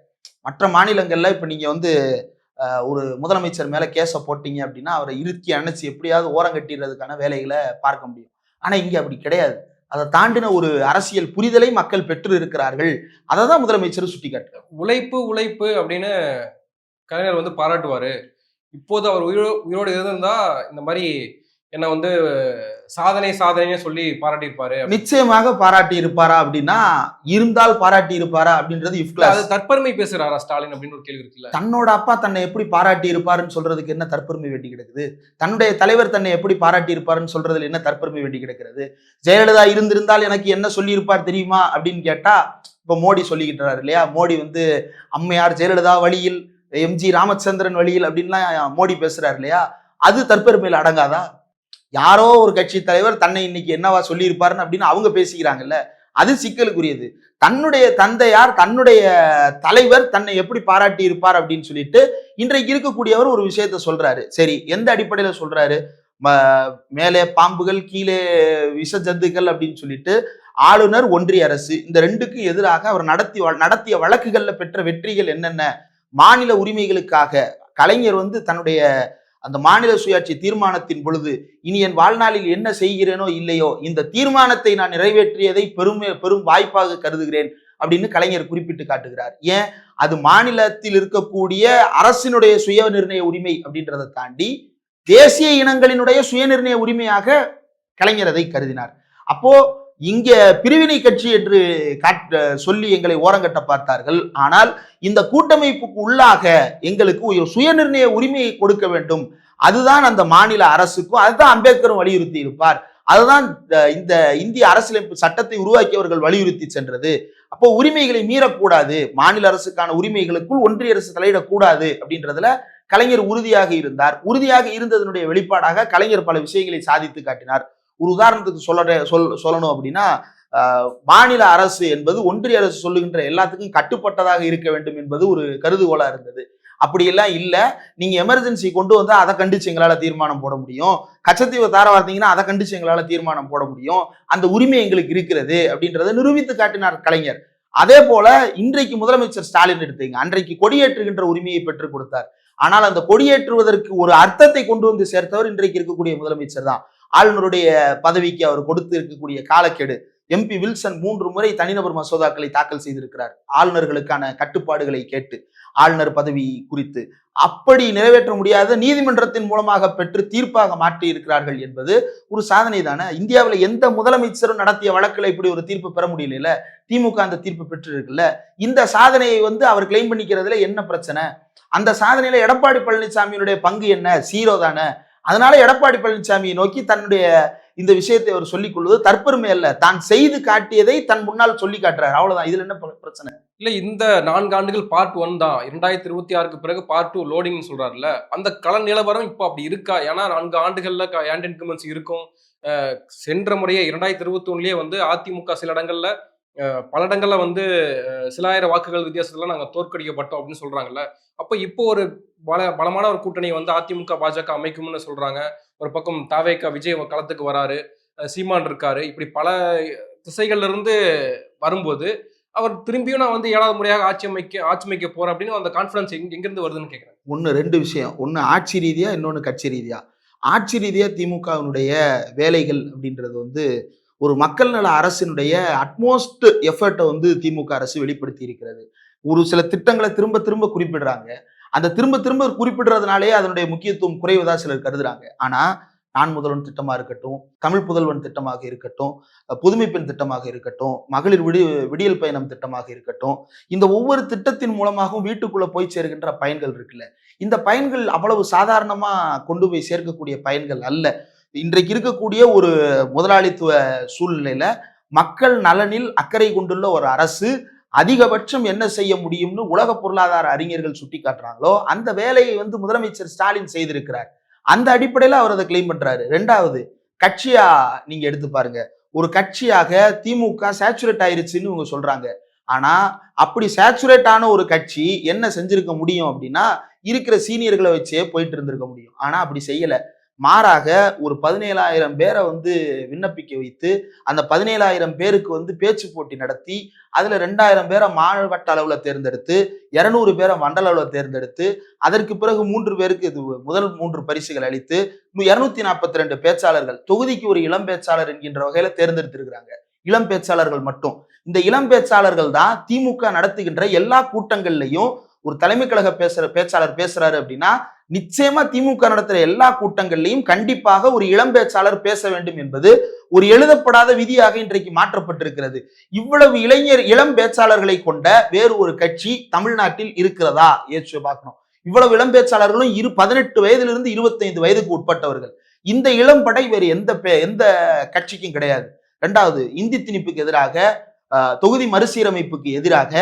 மற்ற மாநிலங்கள்ல இப்போ நீங்கள் வந்து ஒரு முதலமைச்சர் மேலே கேஸை போட்டீங்க அப்படின்னா அவரை இறுக்கி அணைச்சி எப்படியாவது ஓரங்கட்டிடுறதுக்கான வேலைகளை பார்க்க முடியும். ஆனா இங்க அப்படி கிடையாது. அதை தாண்டின ஒரு அரசியல் புரிதலை மக்கள் பெற்று இருக்கிறார்கள். அதை தான் முதலமைச்சர் சுட்டிக்காட்டுறார். உழைப்பு உழைப்பு அப்படின்னு கலைஞர் வந்து பாராட்டுவாரு. இப்போது அவர் உயிரோ உயிரோடு இருந்திருந்தா இந்த மாதிரி என்ன வந்து சாதனை சாதனைன்னு சொல்லி பாராட்டியிருப்பாரு நிச்சயமாக பாராட்டி இருப்பாரா அப்படின்னா இருந்தால் பாராட்டி இருப்பாரா அப்படின்றது இஃப் அது தற்பெருமை பேசுறாரா ஸ்டாலின் அப்படின்னு ஒரு கேள்வி இருக்குல்ல தன்னோட அப்பா தன்னை எப்படி பாராட்டி இருப்பாருன்னு சொல்றதுக்கு என்ன தற்பெருமை வேண்டி கிடக்குது? தன்னுடைய தலைவர் தன்னை எப்படி பாராட்டி இருப்பாருன்னு சொல்றதுல என்ன தற்பெருமை வேண்டி கிடக்கிறது? ஜெயலலிதா இருந்திருந்தால் எனக்கு என்ன சொல்லி இருப்பார் தெரியுமா அப்படின்னு கேட்டா இப்ப மோடி சொல்லிக்கிட்டாரு இல்லையா? மோடி வந்து அம்மையார் ஜெயலலிதா வழியில் எம்ஜி ராமச்சந்திரன் வழியில் அப்படின்லாம் மோடி பேசுறாரு இல்லையா? அது தற்பெருமையில் அடங்காதா? யாரோ ஒரு கட்சி தலைவர் தன்னை இன்னைக்கு என்னவா சொல்லியிருப்பாருன்னு அப்படின்னு அவங்க பேசிக்கிறாங்கல்ல அது சிக்கலுக்குரியது. தன்னுடைய தந்தையார் தன்னுடைய தலைவர் தன்னை எப்படி பாராட்டி இருப்பார் அப்படின்னு சொல்லிட்டு இன்றைக்கு இருக்கக்கூடியவர் ஒரு விஷயத்த சொல்றாரு. சரி எந்த அடிப்படையில சொல்றாரு? ம- மேலே பாம்புகள் கீழே விஷ ஜந்துக்கள் அப்படின்னு சொல்லிட்டு ஆளுநர் ஒன்றிய அரசு இந்த ரெண்டுக்கும் எதிராக அவர் நடத்தி நடத்திய வழக்குகள்ல பெற்ற வெற்றிகள் என்னென்ன? மாநில உரிமைகளுக்காக கலைஞர் வந்து தன்னுடைய அந்த மாநில சுயாட்சி தீர்மானத்தின் பொழுது இனி என் வாழ்நாளில் என்ன செய்கிறேனோ இல்லையோ இந்த தீர்மானத்தை நான் நிறைவேற்றியதை பெருமை பெரும் வாய்ப்பாக கருதுகிறேன் அப்படின்னு கலைஞர் குறிப்பிட்டு காட்டுகிறார். ஏன்? அது மாநிலத்தில் இருக்கக்கூடிய அரசினுடைய சுய நிர்ணய உரிமை அப்படின்றத தாண்டி தேசிய இனங்களினுடைய சுயநிர்ணய உரிமையாக கலைஞர் அதை கருதினார். அப்போ இங்க பிரிவினை கட்சி என்று காட்ட சொல்லி எங்களை ஓரங்கட்ட பார்த்தார்கள். ஆனால் இந்த கூட்டமைப்புக்கு உள்ளாக எங்களுக்கு ஒரு சுயநிர்ணய உரிமையை கொடுக்க வேண்டும். அதுதான் அந்த மாநில அரசுக்கும் அதுதான் அம்பேத்கரும் வலியுறுத்தி இருப்பார். அதுதான் இந்த- இந்த இந்திய அரசியலமைப்பு சட்டத்தை உருவாக்கியவர்கள் வலியுறுத்தி சென்றது. அப்போ உரிமைகளை மீறக்கூடாது. மாநில அரசுக்கான உரிமைகளுக்குள் ஒன்றிய அரசு தலையிடக்கூடாது அப்படின்றதுல கலைஞர் உறுதியாக இருந்தார். உறுதியாக இருந்ததனுடைய வெளிப்பாடாக கலைஞர் பல விஷயங்களை சாதித்து காட்டினார். ஒரு உதாரணத்துக்கு சொல்ல சொல் சொல்லணும் அப்படின்னா மாநில அரசு என்பது ஒன்றிய அரசு சொல்லுகின்ற எல்லாத்துக்கும் கட்டுப்பட்டதாக இருக்க வேண்டும் என்பது ஒரு கருதுகோளா இருந்தது. அப்படியெல்லாம் இல்லை. நீங்க எமர்ஜென்சி கொண்டு வந்தா அதை கண்டிச்சு எங்களால் தீர்மானம் போட முடியும். கச்சத்தீவை தார வார்த்தீங்கன்னா அதை கண்டிச்சு எங்களால் தீர்மானம் போட முடியும். அந்த உரிமை எங்களுக்கு இருக்கிறது அப்படின்றத நிரூபித்து காட்டினார் கலைஞர். அதே போல இன்றைக்கு முதலமைச்சர் ஸ்டாலின் எடுத்தீங்க. அன்றைக்கு கொடியேற்றுகின்ற உரிமையை பெற்றுக் கொடுத்தார். ஆனால் அந்த கொடியேற்றுவதற்கு ஒரு அர்த்தத்தை கொண்டு வந்து சேர்த்தவர் இன்றைக்கு இருக்கக்கூடிய முதலமைச்சர் தான். ஆளுநருடைய பதவிக்கு அவர் கொடுத்து இருக்கக்கூடிய காலக்கெடு. எம்பி வில்சன் மூன்று முறை தனிநபர் மசோதாக்களை தாக்கல் செய்திருக்கிறார். ஆளுநர்களுக்கான கட்டுப்பாடுகளை கேட்டு ஆளுநர் பதவி குறித்து அப்படி நிறைவேற்ற முடியாத நீதிமன்றத்தின் மூலமாக பெற்று தீர்ப்பாக மாற்றி இருக்கிறார்கள் என்பது ஒரு சாதனை தானே? இந்தியாவில் எந்த முதலமைச்சரும் நடத்திய வழக்கில் இப்படி ஒரு தீர்ப்பு பெற முடியல திமுக அந்த தீர்ப்பு பெற்று இருக்குல்ல இந்த சாதனையை வந்து அவர் கிளைம் பண்ணிக்கிறதுல என்ன பிரச்சனை? அந்த சாதனையில எடப்பாடி பழனிசாமியினுடைய பங்கு என்ன? சீரோ தானே. அதனால எடப்பாடி பழனிசாமியை நோக்கி தன்னுடைய இந்த விஷயத்தை அவர் சொல்லிக் கொள்வது தற்பெருமை அல்ல. தான் செய்து காட்டியதை தன் முன்னால் சொல்லி காட்டுறாரு. அவ்வளவுதான். இதுல என்ன பிரச்சனை? இல்ல இந்த நான்கு ஆண்டுகள் பார்ட் ஒன் தான். இரண்டாயிரத்தி இருபத்தி ஆறுக்கு பிறகு பார்ட் டூ லோடிங்னு சொல்றாருல்ல. அந்த கள நிலவரம் இப்போ அப்படி இருக்கா? ஏன்னா நான்கு ஆண்டுகள்ல ஆன்ட் இன்கமெண்ட்ஸ் இருக்கும். சென்ற முறையே இரண்டாயிரத்தி இருபத்தி ஒண்ணுலயே வந்து அதிமுக சில இடங்கள்ல பல இடங்கள்ல வந்து சில ஆயிரம் வாக்குகள் வித்தியாசத்துல நாங்க தோற்கடிக்கப்பட்டோம் அப்படின்னு சொல்றாங்கல்ல. அப்ப இப்போ ஒரு பல பலமான ஒரு கூட்டணி வந்து அதிமுக பாஜக அமைக்கும்னு சொல்றாங்க. ஒரு பக்கம் தாவேக்கா விஜய் களத்துக்கு வராரு. சீமான் இருக்காரு. இப்படி பல திசைகள்ல இருந்து வரும்போது அவர் திரும்பியும் நான் வந்து ஏழாவது முறையாக ஆட்சி அமைக்க ஆட்சி அமைக்க போறேன் அப்படின்னு அந்த கான்ஃபிடன்ஸ் எங்க எங்கிருந்து வருதுன்னு கேட்குறேன் ஒன்று ரெண்டு விஷயம். ஒன்று ஆட்சி ரீதியா இன்னொன்று கட்சி ரீதியா. ஆட்சி ரீதியா திமுகவினுடைய வேலைகள் அப்படின்றது வந்து ஒரு மக்கள் நல அரசினுடைய அட்மோஸ்ட் எஃபர்ட்டை வந்து திமுக அரசு வெளிப்படுத்தி இருக்கிறது. ஒரு சில திட்டங்களை திரும்ப திரும்ப குறிப்பிடுறாங்க. அந்த திரும்ப திரும்ப குறிப்பிடுறதுனாலே அதனுடைய முக்கியத்துவம் குறைவதா சிலர் கருதுறாங்க. ஆனா நான் முதல்வன் திட்டமாக இருக்கட்டும் தமிழ் புதல்வன் திட்டமாக இருக்கட்டும் புதுமை பெண் திட்டமாக இருக்கட்டும் மகளிர் விடி விடியல் பயணம் திட்டமாக இருக்கட்டும் இந்த ஒவ்வொரு திட்டத்தின் மூலமாகவும் வீட்டுக்குள்ளே போய் சேர்கின்ற பயன்கள் இருக்குல்ல. இந்த பயன்கள் அவ்வளவு சாதாரணமாக கொண்டு போய் சேர்க்கக்கூடிய பயன்கள் அல்ல. இன்றைக்கு இருக்கக்கூடிய ஒரு முதலாளித்துவ சூழ்நிலையில மக்கள் நலனில் அக்கறை கொண்டுள்ள ஒரு அரசு அதிகபட்சம் என்ன செய்ய முடியும்னு உலக பொருளாதார அறிஞர்கள் சுட்டி காட்டுறாங்களோ அந்த வேலையை வந்து முதலமைச்சர் ஸ்டாலின் செய்திருக்கிறார். அந்த அடிப்படையில் அவர் அதை கிளைம் பண்றாரு. ரெண்டாவது கட்சியா நீங்க எடுத்து பாருங்க. ஒரு கட்சியாக திமுக சேச்சுரேட் ஆயிருச்சுன்னு இவங்க சொல்றாங்க. ஆனா அப்படி சேச்சுரேட் ஆன ஒரு கட்சி என்ன செஞ்சிருக்க முடியும் அப்படின்னா இருக்கிற சீனியர்களை வச்சே போயிட்டு இருந்திருக்க முடியும். ஆனா அப்படி செய்யல. மாறாக ஒரு பதினேழாயிரம் பேரை வந்து விண்ணப்பிக்க வைத்து அந்த பதினேழாயிரம் பேருக்கு வந்து பேச்சு போட்டி நடத்தி அதில் ரெண்டாயிரம் பேரை மாவட்ட அளவில் தேர்ந்தெடுத்து இரநூறு பேரை மண்டல அளவில் தேர்ந்தெடுத்து அதற்கு பிறகு மூன்று பேருக்கு இது முதல் மூன்று பரிசுகள் அளித்து இருநூத்தி நாற்பத்தி ரெண்டு பேச்சாளர்கள் தொகுதிக்கு ஒரு இளம் பேச்சாளர் என்கின்ற வகையில் தேர்ந்தெடுத்திருக்கிறாங்க. இளம் பேச்சாளர்கள் மட்டும். இந்த இளம் பேச்சாளர்கள் தான் திமுக நடத்துகின்ற எல்லா கூட்டங்கள்லையும் ஒரு தலைமை கழக பேசுற பேச்சாளர் பேசுறாரு அப்படின்னா நிச்சயமா திமுக நடத்துற எல்லா கூட்டங்கள்லையும் கண்டிப்பாக ஒரு இளம் பேச்சாளர் பேச வேண்டும் என்பது ஒரு எழுதப்படாத விதியாக இன்றைக்கு மாற்றப்பட்டிருக்கிறது. இவ்வளவு இளைஞர் இளம் பேச்சாளர்களை கொண்ட வேறு ஒரு கட்சி தமிழ்நாட்டில் இருக்கிறதா? ஏற்று பார்க்கணும். இவ்வளவு இளம் பேச்சாளர்களும் இரு பதினெட்டு வயதிலிருந்து இருபத்தைந்து வயதுக்கு உட்பட்டவர்கள். இந்த இளம் படை வேறு எந்த எந்த கட்சிக்கும் கிடையாது. ரெண்டாவது இந்தி திணிப்புக்கு எதிராக ஆஹ், தொகுதி மறுசீரமைப்புக்கு எதிராக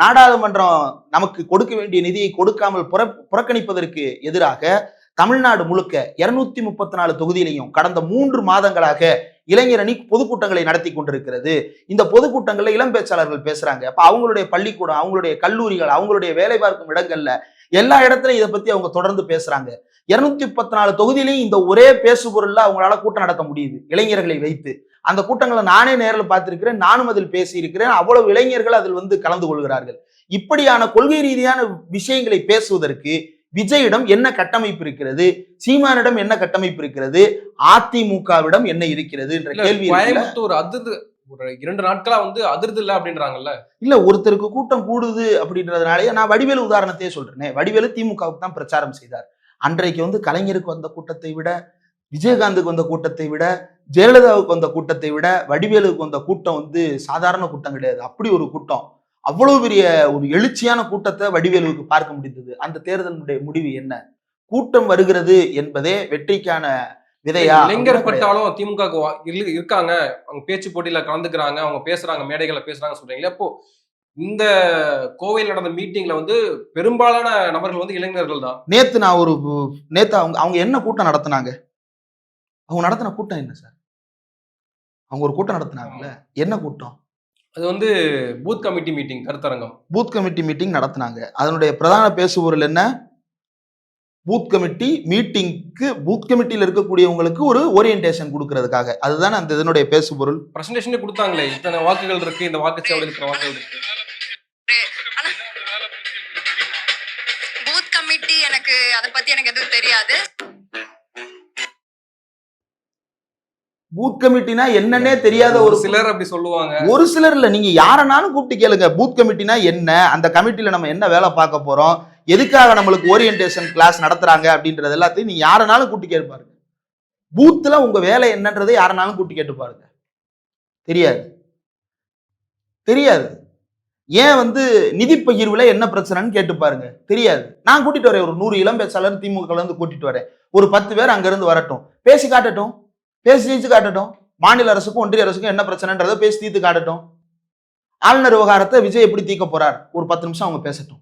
நாடாளுமன்றம் நமக்கு கொடுக்க வேண்டிய நிதியை கொடுக்காமல் புற புறக்கணிப்பதற்கு எதிராக தமிழ்நாடு முழுக்க இருநூத்தி முப்பத்தி நாலு தொகுதியிலையும் கடந்த மூன்று மாதங்களாக இளைஞர் அணி பொதுக்கூட்டங்களை நடத்தி கொண்டிருக்கிறது. இந்த பொதுக்கூட்டங்களில் இளம் பேச்சாளர்கள் பேசுறாங்க. அப்ப அவங்களுடைய பள்ளிக்கூடம் அவங்களுடைய கல்லூரிகள் அவங்களுடைய வேலை பார்க்கும் இடங்கள்ல எல்லா இடத்துலையும் இதை பத்தி அவங்க தொடர்ந்து பேசுறாங்க. இருநூத்தி முப்பத்தி நாலு தொகுதியிலையும் இந்த ஒரே பேசுபொருள்ல அவங்களால கூட்டம் நடத்த முடியுது இளைஞர்களை வைத்து. அந்த கூட்டங்களை நானே நேரில் பார்த்திருக்கிறேன் நானும் அதில் பேசியிருக்கிறேன். அவ்வளவு இளைஞர்கள் அதில் வந்து கலந்து கொள்கிறார்கள். இப்படியான கொள்கை ரீதியான விஷயங்களை பேசுவதற்கு விஜயிடம் என்ன கட்டமைப்பு இருக்கிறது? சீமானிடம் என்ன கட்டமைப்பு இருக்கிறது? அதிமுகவிடம் என்ன இருக்கிறது? என்ற கேள்வி? கோயம்புத்தூர் அதிர்ந்து ஒரு இரண்டு நாட்களா வந்து அதிர்து இல்ல அப்படின்றாங்கல்ல? இல்ல ஒருத்தருக்கு கூட்டம் கூடுது அப்படின்றதுனாலயே நான் வடிவேலு உதாரணத்தையே சொல்றேனே. வடிவேலு திமுகவுக்கு தான் பிரச்சாரம் செய்தார். அன்றைக்கு வந்து கலைஞருக்கு வந்த கூட்டத்தை விட விஜயகாந்துக்கு வந்த கூட்டத்தை விட ஜெயலலிதாவுக்கு வந்த கூட்டத்தை விட வடிவேலுக்கு வந்த கூட்டம் வந்து சாதாரண கூட்டம் கிடையாது. அப்படி ஒரு கூட்டம். அவ்வளவு பெரிய ஒரு எழுச்சியான கூட்டத்தை வடிவேலுவுக்கு பார்க்க முடிந்தது. அந்த தேர்தலினுடைய முடிவு என்ன? கூட்டம் வருகிறது என்பதே வெற்றிக்கான விதையா? இளைஞர். பட்டாலும் திமுக இருக்காங்க. அவங்க பேச்சு போட்டியில கலந்துக்கிறாங்க. அவங்க பேசுறாங்க மேடைகளை பேசுறாங்க சொல்றீங்களா அப்போ இந்த கோவையில் நடந்த மீட்டிங்ல வந்து பெரும்பாலான நபர்கள் வந்து இளைஞர்கள் தான் நேத்து நான் ஒரு நேத்து அவங்க அவங்க என்ன கூட்டம் நடத்துனாங்க? அவங்க நடத்தின கூட்டம் என்ன சார்? அவங்க ஒரு கூட்டம் நடத்துனாங்கல்ல. என்ன கூட்டம்? அது வந்து பூத் கமிட்டி மீட்டிங் கருத்தரங்கம். பூத் கமிட்டி மீட்டிங் நடத்துனாங்க. அதனுடைய பிரதான பேசுபொருள் என்ன? பூத் கமிட்டி மீட்டிங்க்கு பூத் கமிட்டியில் இருக்கக்கூடியவங்களுக்கு ஒரு ஓரியன்டேஷன் கொடுக்கறதுக்காக. அதுதானே அந்த இதனுடைய பேசுபொருள்? பிரசன்டேஷனே கொடுத்தாங்களே. இத்தனை வாக்குகள் இருக்கு இந்த வாக்குச்சாவடியில் இருக்கிற வாக்குகள் இருக்கு. பூத் கமிட்டி எனக்கு அதை பத்தி எனக்கு எதுவும் தெரியாது. பூத் கமிட்டினா என்னன்னே தெரியாத ஒரு சிலர் அப்படி சொல்லுவாங்க. ஒரு சிலர் இல்ல நீங்க யாரனாலும் கூப்பிட்டு கேளுங்க பூத் கமிட்டினா என்ன அந்த கமிட்டில நம்ம என்ன வேலை பார்க்க போறோம் எதுக்காக நம்மளுக்கு ஓரியன்டேஷன் கிளாஸ் நடத்துறாங்க அப்படின்றது எல்லாத்தையும் நீங்க யாரனாலும் கூட்டி கேட்டு பாருங்க பூத்துல உங்க வேலை என்னன்றதை யாரனாலும் கூட்டி கேட்டு பாருங்க தெரியாது. தெரியாது. ஏன் வந்து நிதி பகிர்வுல என்ன பிரச்சனைன்னு கேட்டு பாருங்க தெரியாது. நான் கூட்டிட்டு வரேன். ஒரு நூறு இளம் பேச்சாளர் திமுக இருந்து கூட்டிட்டு வரேன். ஒரு பத்து பேர் அங்க இருந்து வரட்டும். பேசி காட்டட்டும். பேசி தீர்த்து காட்டட்டும். மாநில அரசுக்கும் ஒன்றிய அரசுக்கும் என்ன பிரச்சனைன்றதை பேசி தீர்த்து காட்டட்டும். ஆளுநர் விவகாரத்தை விஜய் எப்படி தீர்க்க போறார்? ஒரு பத்து நிமிஷம் அவங்க பேசட்டும்.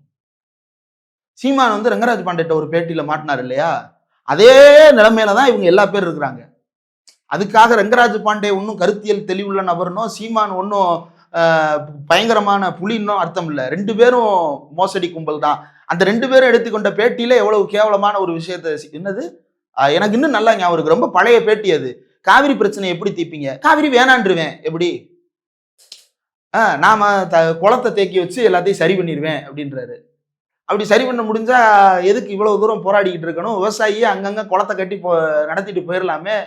சீமான் வந்து ரங்கராஜ் பாண்டேட்ட ஒரு பேட்டியில மாட்டினார் இல்லையா? அதே நிலைமையில தான் இவங்க எல்லா பேர் இருக்கிறாங்க. அதுக்காக ரங்கராஜ் பாண்டே ஒன்றும் கருத்தியல் தெளிவுள்ள நபர்னோ சீமான் ஒன்றும் பயங்கரமான புலின்னும் அர்த்தம் இல்லை. ரெண்டு பேரும் மோசடி கும்பல் தான். அந்த ரெண்டு பேரும் எடுத்துக்கொண்ட பேட்டியில எவ்வளவு கேவலமான ஒரு விஷயத்த என்னது? எனக்கு இன்னும் நல்லா ஞாபகம் இருக்கு. ரொம்ப பழைய பேட்டி அது. காவிரி பிரச்சனை எப்படி தீப்பீங்க காவிரி வேணான்றுவேன். எப்படி? ஆ நாம த குளத்தை தேக்கி வச்சு எல்லாத்தையும் சரி பண்ணிடுவேன் அப்படின்றாரு. அப்படி சரி பண்ண முடிஞ்சா எதுக்கு இவ்வளவு தூரம் போராடிக்கிட்டு இருக்கணும்? விவசாயி அங்கங்க குளத்தை கட்டி போ நடத்திட்டு போயிடலாமே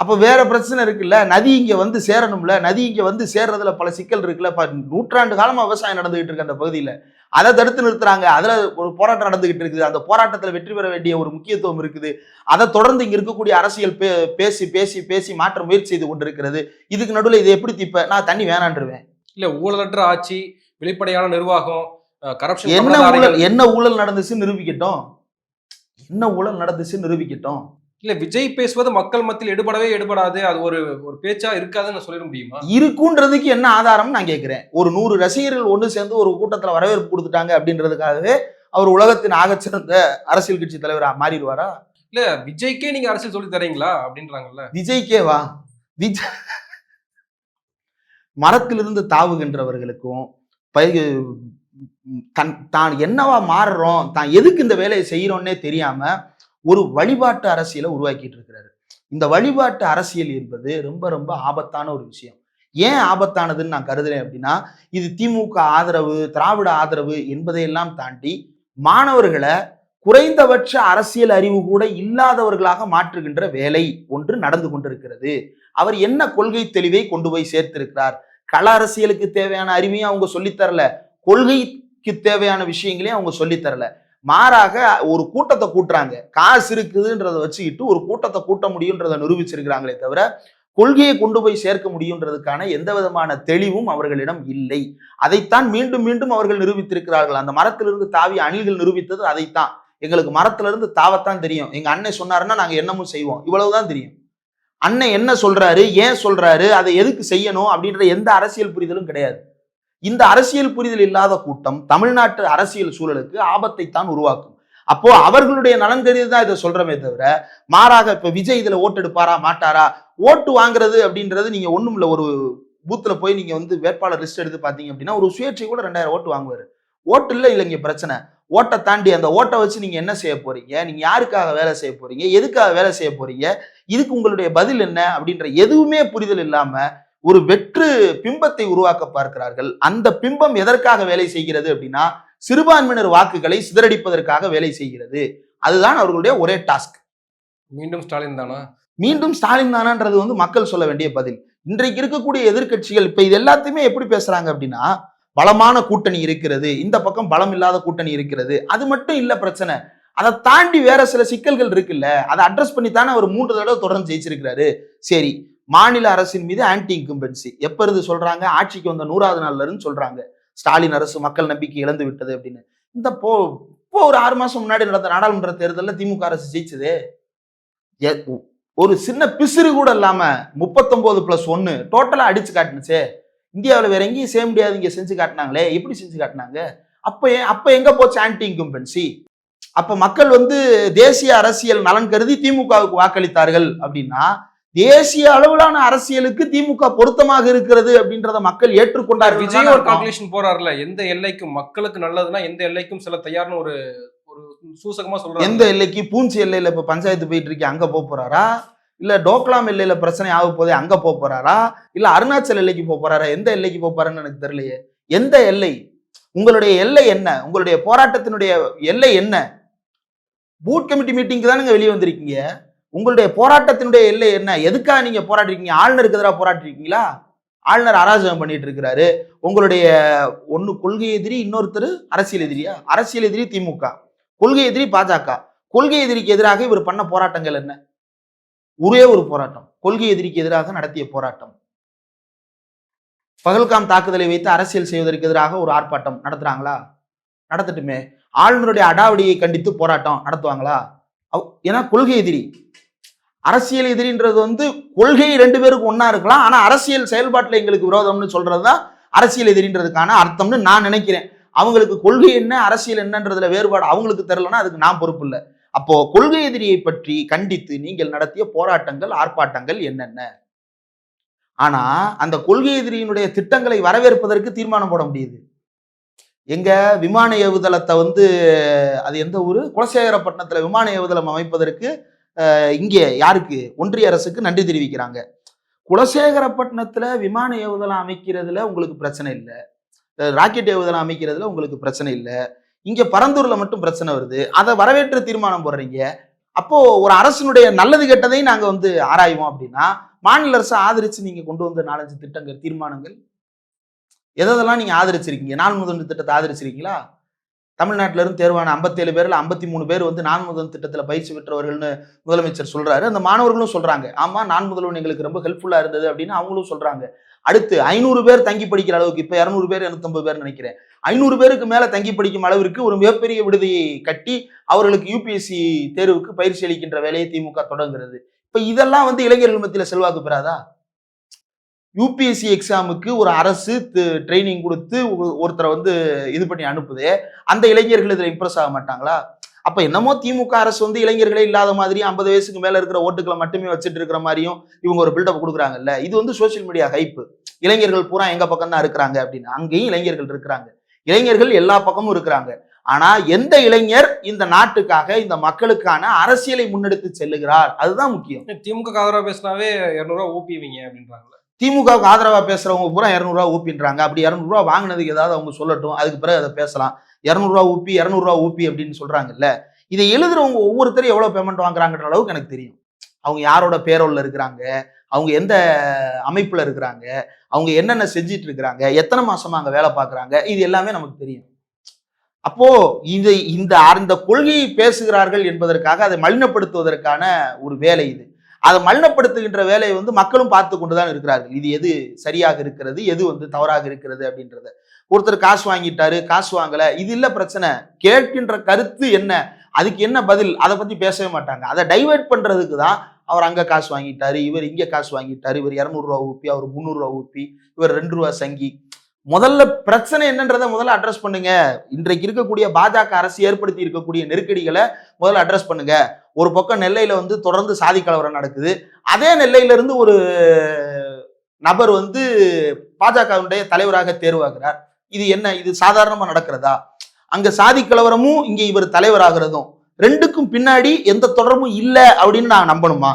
அப்போ வேற பிரச்சனை இருக்குல்ல. நதி இங்க வந்து சேரணும்ல. நதி இங்க வந்து சேர்றதுல பல சிக்கல் இருக்குல்ல. நூற்றாண்டு காலமா விவசாயம் நடந்துகிட்டு இருக்கு அந்த பகுதியில. அதை தடுத்து நிறுத்துறாங்க. அதுல ஒரு போராட்டம் நடந்துகிட்டு இருக்குது. அந்த போராட்டத்துல வெற்றி பெற வேண்டிய ஒரு முக்கியத்துவம் இருக்குது. அதை தொடர்ந்து இங்க இருக்கக்கூடிய அரசியல் பே பேசி பேசி பேசி மாற்ற முயற்சி செய்து கொண்டிருக்கிறது. இதுக்கு நடுவில் இதை எப்படி தீப்ப நான் தண்ணி வேணான்றுவேன். இல்ல ஊழலற்ற ஆட்சி வெளிப்படையான நிர்வாகம் கரப்ஷன் என்ன ஊழல் என்ன ஊழல் நடந்துச்சு நிரூபிக்கட்டும். என்ன ஊழல் நடந்துச்சு நிரூபிக்கட்டும். இல்ல விஜய் பேசுவது மக்கள் மத்தியில் எடுபடவே எடுபடாது. அது ஒரு ஒரு பேச்சா இருக்காதுன்னு சொல்லிட முடியுமா? இருக்குன்றதுக்கு என்ன ஆதாரம் நான் கேட்கிறேன் ஒரு நூறு ரசிகர்கள் ஒன்று சேர்ந்து ஒரு கூட்டத்துல வரவேற்பு கொடுத்துட்டாங்க அப்படின்றதுக்காகவே அவர் உலகத்தின் ஆகச்சிறந்த அரசியல் கட்சி தலைவரா மாறிடுவாரா? இல்ல விஜய்க்கே நீங்க அரசியல் சொல்லி தரீங்களா? அப்படின்றாங்கல்ல. விஜய்க்கேவா? விஜய் மரத்திலிருந்து தாவுகின்றவர்களுக்கும் பை- தன் தான் என்னவா மாறுறோம் தான் எதுக்கு இந்த வேலையை செய்யறோன்னே தெரியாம ஒரு வழிபாட்டு அரசியலை உருவாக்கிட்டு இருக்கிறாரு. இந்த வழிபாட்டு அரசியல் என்பது ரொம்ப ரொம்ப ஆபத்தான ஒரு விஷயம். ஏன் ஆபத்தானதுன்னு நான் கருதுறேன் அப்படின்னா இது திமுக ஆதரவு திராவிட ஆதரவு என்பதையெல்லாம் தாண்டி மாணவர்களை குறைந்தபட்ச அரசியல் அறிவு கூட இல்லாதவர்களாக மாற்றுகின்ற வேலை ஒன்று நடந்து கொண்டிருக்கிறது. அவர் என்ன கொள்கை தெளிவை கொண்டு போய் சேர்த்திருக்கிறார்? கள அரசியலுக்கு தேவையான அறிவையும் அவங்க சொல்லித்தரல கொள்கைக்கு தேவையான விஷயங்களையும் அவங்க சொல்லித்தரல மாறாக ஒரு கூட்டத்தை கூட்டுறாங்க. காசு இருக்குதுன்றதை வச்சுக்கிட்டு ஒரு கூட்டத்தை கூட்ட முடியுன்றதை நிரூபிச்சிருக்கிறாங்களே தவிர கொள்கையை கொண்டு போய் சேர்க்க முடியுன்றதுக்கான எந்த விதமான தெளிவும் அவர்களிடம் இல்லை. அதைத்தான் மீண்டும் மீண்டும் அவர்கள் நிரூபித்திருக்கிறார்கள். அந்த மரத்திலிருந்து தாவி அணில்கள் நிரூபித்தது அதைத்தான். எங்களுக்கு மரத்திலிருந்து தாவத்தான் தெரியும். எங்க அண்ணன் சொன்னாருன்னா நாங்க என்னமும் செய்வோம். இவ்வளவுதான் தெரியும். அண்ணன் என்ன சொல்றாரு? ஏன் சொல்றாரு? அதை எதுக்கு செய்யணும்? அப்படின்ற எந்த அரசியல் புரிதலும் கிடையாது. இந்த அரசியல் புரிதல் இல்லாத கூட்டம் தமிழ்நாட்டு அரசியல் சூழலுக்கு ஆபத்தை தான் உருவாக்கும். அப்போ அவர்களுடைய நலன் கருதி தான் இதை சொல்றமே தவிர மாறாக இப்ப விஜய் இதுல ஓட்டு எடுப்பாரா மாட்டாரா? ஓட்டு வாங்குறது அப்படின்றது நீங்க ஒண்ணும் இல்லை. ஒரு பூத்துல போய் நீங்க வந்து வேட்பாளர் லிஸ்ட் எடுத்து பாத்தீங்க அப்படின்னா ஒரு சுயேட்சை கூட ரெண்டாயிரம் ஓட்டு வாங்குவாரு. ஓட்டு இல்லை இல்லைங்க பிரச்சனை. ஓட்டை தாண்டி அந்த ஓட்டை வச்சு நீங்க என்ன செய்ய போறீங்க? நீங்க யாருக்காக வேலை செய்ய போறீங்க? எதுக்காக வேலை செய்ய போறீங்க? இதுக்கு உங்களுடைய பதில் என்ன? அப்படின்ற எதுவுமே புரிதல் இல்லாம ஒரு வெற்று பிம்பத்தை உருவாக்க பார்க்கிறார்கள். அந்த பிம்பம் எதற்காக வேலை செய்கிறது அப்படின்னா சிறுபான்மையினர் வாக்குகளை சிதறடிப்பதற்காக வேலை செய்கிறது. அதுதான் அவர்களுடைய ஒரே டாஸ்க். மீண்டும் ஸ்டாலின் தானா? மீண்டும் ஸ்டாலின் தானான்றது வந்து மக்கள் சொல்ல வேண்டிய பதில். இன்றைக்கு இருக்கக்கூடிய எதிர்க்கட்சிகள் இப்ப இது எல்லாத்தையுமே எப்படி பேசுறாங்க அப்படின்னா பலமான கூட்டணி இருக்கிறது. இந்த பக்கம் பலம் இல்லாத கூட்டணி இருக்கிறது. அது மட்டும் இல்ல பிரச்சனை. அதை தாண்டி வேற சில சிக்கல்கள் இருக்குல்ல அதை அட்ரஸ் பண்ணி தானே அவர் மூன்று தடவை தொடர்ந்து ஜெயிச்சிருக்கிறாரு. சரி மாநில அரசின் மீது ஆன்டி இன்கம்பன்சி எப்ப இருந்து சொல்றாங்க? ஆட்சிக்கு வந்த நூறாவது நாள்ல இருந்து சொல்றாங்க. ஸ்டாலின் அரசு மக்கள் நம்பிக்கை இழந்து விட்டது அப்படின்னு. இந்த போ இப்போ ஒரு ஆறு மாசம் முன்னாடி நடந்த நாடாளுமன்ற தேர்தலில் திமுக அரசு ஜெயிச்சது. எ- ஒரு சின்ன பிசிறு கூட இல்லாம முப்பத்தொன்பது பிளஸ் ஒன்னு டோட்டலா அடிச்சு காட்டுனுச்சே. இந்தியாவில் வேற எங்கேயும் செய்ய முடியாது இங்க செஞ்சு காட்டினாங்களே. எப்படி செஞ்சு காட்டினாங்க? அப்ப அப்போ அப்ப எங்க போச்சு ஆன்டி இன்கம்பன்சி அப்ப மக்கள் வந்து தேசிய அரசியல் நலன் கருதி திமுகவுக்கு வாக்களித்தார்கள் அப்படின்னா தேசிய அளவிலான அரசியலுக்கு திமுக பொருத்தமாக இருக்கிறது அப்படின்றத மக்கள் ஏற்றுக்கொண்டார்கள் விஜய் ஒரு. கால்குலேஷன் போறாருல எந்த எல்லைக்கும் மக்களுக்கு நல்லதுன்னா எந்த எல்லைக்கும் சில தயார்னு ஒரு ஒரு சூசகமா சொல்றாரு. எந்த எல்லைக்கு? பூஞ்சி எல்லையில இப்ப பஞ்சாயத்து போயிட்டு இருக்கு அங்க போக போறாரா? இல்ல டோக்லாம் எல்லையில பிரச்சனை ஆக போதே அங்க போக போறாரா? இல்ல அருணாச்சல் எல்லைக்கு போக போறாரா? எந்த எல்லைக்கு போக போறான்னு எனக்கு தெரியலையே. எந்த எல்லை? உங்களுடைய எல்லை என்ன? உங்களுடைய போராட்டத்தினுடைய எல்லை என்ன? பூத் கமிட்டி மீட்டிங்க்கு தானுங்க வெளியே வந்திருக்கீங்க. உங்களுடைய போராட்டத்தினுடைய எல்லை என்ன? எதுக்காக நீங்க போராட்டிருக்கீங்க ஆளுநருக்கு எதிராக போராட்டிருக்கீங்களா ஆளுநர் அராஜகம் பண்ணிட்டு இருக்கிறாரு உங்களுடைய ஒன்னு கொள்கை எதிரி இன்னொருத்தர் அரசியல் எதிரியா? அரசியல் எதிரி திமுக. கொள்கை எதிரி பாஜக. கொள்கை எதிரிக்கு எதிராக இவர் பண்ண போராட்டங்கள் என்ன? ஒரே ஒரு போராட்டம். கொள்கை எதிரிக்கு எதிராக நடத்திய போராட்டம். பகல்காம் தாக்குதலை வைத்து அரசியல் செய்வதற்கு எதிராக ஒரு ஆர்ப்பாட்டம் நடத்துறாங்களா? நடத்தட்டுமே. ஆளுநருடைய அடாவடியை கண்டித்து போராட்டம் நடத்துவாங்களா? அவ்- ஏன்னா கொள்கை எதிரி. அரசியல் எதிரின்றது வந்து கொள்கை ரெண்டு பேருக்கு ஒன்றா இருக்கலாம். ஆனால் அரசியல் செயல்பாட்டில் எங்களுக்கு விரோதம்னு சொல்றதுதான் அரசியல் எதிரின்றதுக்கான அர்த்தம்னு நான் நினைக்கிறேன். அவங்களுக்கு கொள்கை என்ன அரசியல் என்னன்றதுல வேறுபாடு அவங்களுக்கு தெரிலன்னா அதுக்கு நான் பொறுப்பு இல்லை. அப்போ கொள்கை எதிரியை பற்றி கண்டித்து நீங்கள் நடத்திய போராட்டங்கள் ஆர்ப்பாட்டங்கள் என்னென்ன? ஆனா அந்த கொள்கை எதிரியினுடைய திட்டங்களை வரவேற்பதற்கு தீர்மானம் போட முடியுது. எங்க விமான ஏவுதளத்தை வந்து அது எந்த ஊர்? குலசேகரப்பட்டினத்துல விமான ஏவுதளம் அமைப்பதற்கு இங்கே யாருக்கு? ஒன்றிய அரசுக்கு நன்றி தெரிவிக்கிறாங்க. குலசேகரப்பட்டினத்தில் விமான ஏவுதளம் அமைக்கிறதுல உங்களுக்கு பிரச்சனை இல்லை. ராக்கெட் ஏவுதளம் அமைக்கிறதுல உங்களுக்கு பிரச்சனை இல்லை. இங்கே பரந்தூரில் மட்டும் பிரச்சனை வருது. அதை வரவேற்று தீர்மானம் போடுறீங்க. அப்போது ஒரு அரசினுடைய நல்லது கெட்டதையும் நாங்கள் வந்து ஆராய்வோம் அப்படின்னா மாநில அரசு ஆதரித்து நீங்கள் கொண்டு வந்த நாலஞ்சு திட்டங்கள் தீர்மானங்கள் எதெல்லாம் நீங்கள் ஆதரிச்சிருக்கீங்க? நாள் முதல் திட்டத்தை ஆதரிச்சிருக்கீங்களா? தமிழ்நாட்டில இருந்து தேர்வான 57 பேர்ல 53 மூணு பேர் வந்து நான் முதல் திட்டத்தில் பயிற்சி பெற்றவர்கள்னு முதலமைச்சர் சொல்றாரு. அந்த மாணவர்களும் சொல்றாங்க. ஆமா நான் முதல்வன் எங்களுக்கு ரொம்ப ஹெல்ப்ஃபுல்லா இருந்தது அப்படின்னு அவங்களும் சொல்றாங்க. அடுத்து ஐநூறு பேர் தங்கி படிக்கிற அளவுக்கு இப்போ இரநூறு பேர் 250 பேர் நினைக்கிறேன். ஐநூறு பேருக்கு மேலே தங்கி படிக்கும் அளவிற்கு ஒரு மிகப்பெரிய விடுதியை கட்டி அவர்களுக்கு யூபிஎஸ்சி தேர்வுக்கு பயிற்சி அளிக்கின்ற வேலையை திமுக தொடங்குகிறது. இப்போ இதெல்லாம் வந்து இளைஞர்கள் மத்தியில் செல்வாக்கு பெறாதா? யூபிஎஸ்சி எக்ஸாமுக்கு ஒரு அரசு ட்ரைனிங் கொடுத்து ஒரு- ஒருத்தரை வந்து இது பண்ணி அனுப்புது. அந்த இளைஞர்கள் இதில் இம்ப்ரெஸ் ஆக மாட்டாங்களா? அப்போ என்னமோ திமுக அரசு வந்து இளைஞர்களே இல்லாத மாதிரி ஐம்பது வயசுக்கு மேலே இருக்கிற ஓட்டுகளை மட்டுமே வச்சுட்டு இருக்கிற மாதிரியும் இவங்க ஒரு பில்டப் கொடுக்குறாங்கல்ல? இது வந்து சோஷியல் மீடியா ஹைப்பு இளைஞர்கள் பூரா எங்கள் பக்கம் தான் இருக்கிறாங்க அப்படின்னு. அங்கேயும் இளைஞர்கள் இருக்கிறாங்க. இளைஞர்கள் எல்லா பக்கமும் இருக்கிறாங்க. ஆனால் எந்த இளைஞர் இந்த நாட்டுக்காக இந்த மக்களுக்கான அரசியலை முன்னெடுத்து செல்லுகிறார்? அதுதான் முக்கியம். திமுக ஆதரவா பேசினாவே இரநூறுவா ஊப்பிவிங்க அப்படின்றாங்கல்ல. திமுகவுக்கு ஆதரவாக பேசுகிறவங்க பூரா இரநூறுவா ஊப்பின்றாங்க. அப்படி இரநூறுவா வாங்கினதுக்கு ஏதாவது அவங்க சொல்லட்டும். அதுக்கு பிறகு அதை பேசலாம். இரநூறுவா ஊப்பி இரநூறுவா ஊப்பி அப்படின்னு சொல்கிறாங்கல்ல இதை எழுதுறவங்க ஒவ்வொருத்தரும் எவ்வளோ பேமெண்ட் வாங்குறாங்கன்ற அளவுக்கு எனக்கு தெரியும். அவங்க யாரோட பேரோலில் இருக்கிறாங்க? அவங்க எந்த அமைப்பில் இருக்கிறாங்க? அவங்க என்னென்ன செஞ்சிட்டு இருக்கிறாங்க? எத்தனை மாசமா அங்கே வேலை பார்க்குறாங்க? இது எல்லாமே நமக்கு தெரியும். அப்போ இது இந்த அந்த கொள்கையை பேசுகிறார்கள் என்பதற்காக அதை மலினப்படுத்துவதற்கான ஒரு வேலை இது. அதை மலினப்படுத்துகின்ற வேலையை வந்து மக்களும் பார்த்து கொண்டுதான் இருக்கிறார்கள். இது எது சரியாக இருக்கிறது? எது வந்து தவறாக இருக்கிறது அப்படின்றத. ஒருத்தர் காசு வாங்கிட்டாரு காசு வாங்கல இது இல்ல பிரச்சனை. கேட்கின்ற கருத்து என்ன? அதுக்கு என்ன பதில்? அதை பத்தி பேசவே மாட்டாங்க. அதை டைவெர்ட் பண்றதுக்கு தான் அவர் அங்க காசு வாங்கிட்டாரு இவர் இங்க காசு வாங்கிட்டாரு இவர் இரநூறுவா ஊப்பி அவர் முந்நூறுரூவா ஊப்பி இவர் ரெண்டு ரூபா சங்கி. முதல்ல பிரச்சனை என்னன்றதை முதல்ல அட்ரஸ் பண்ணுங்க. இன்றைக்கு இருக்கக்கூடிய பாஜக அரசு ஏற்படுத்தி இருக்கக்கூடிய நெருக்கடிகளை முதல்ல அட்ரஸ் பண்ணுங்க. ஒரு பக்கம் நெல்லையில் வந்து தொடர்ந்து சாதி கலவரம் நடக்குது. அதே நெல்லையிலிருந்து ஒரு நபர் வந்து பாஜகவுடைய தலைவராக தேர்வாகிறார் இது என்ன? இது சாதாரணமாக நடக்கிறதா? அங்கே சாதி கலவரமும் இங்கே இவர் தலைவராகிறதும் ரெண்டுக்கும் பின்னாடி எந்த தொடர்பும் இல்லை அப்படின்னு நான் நம்பணுமா?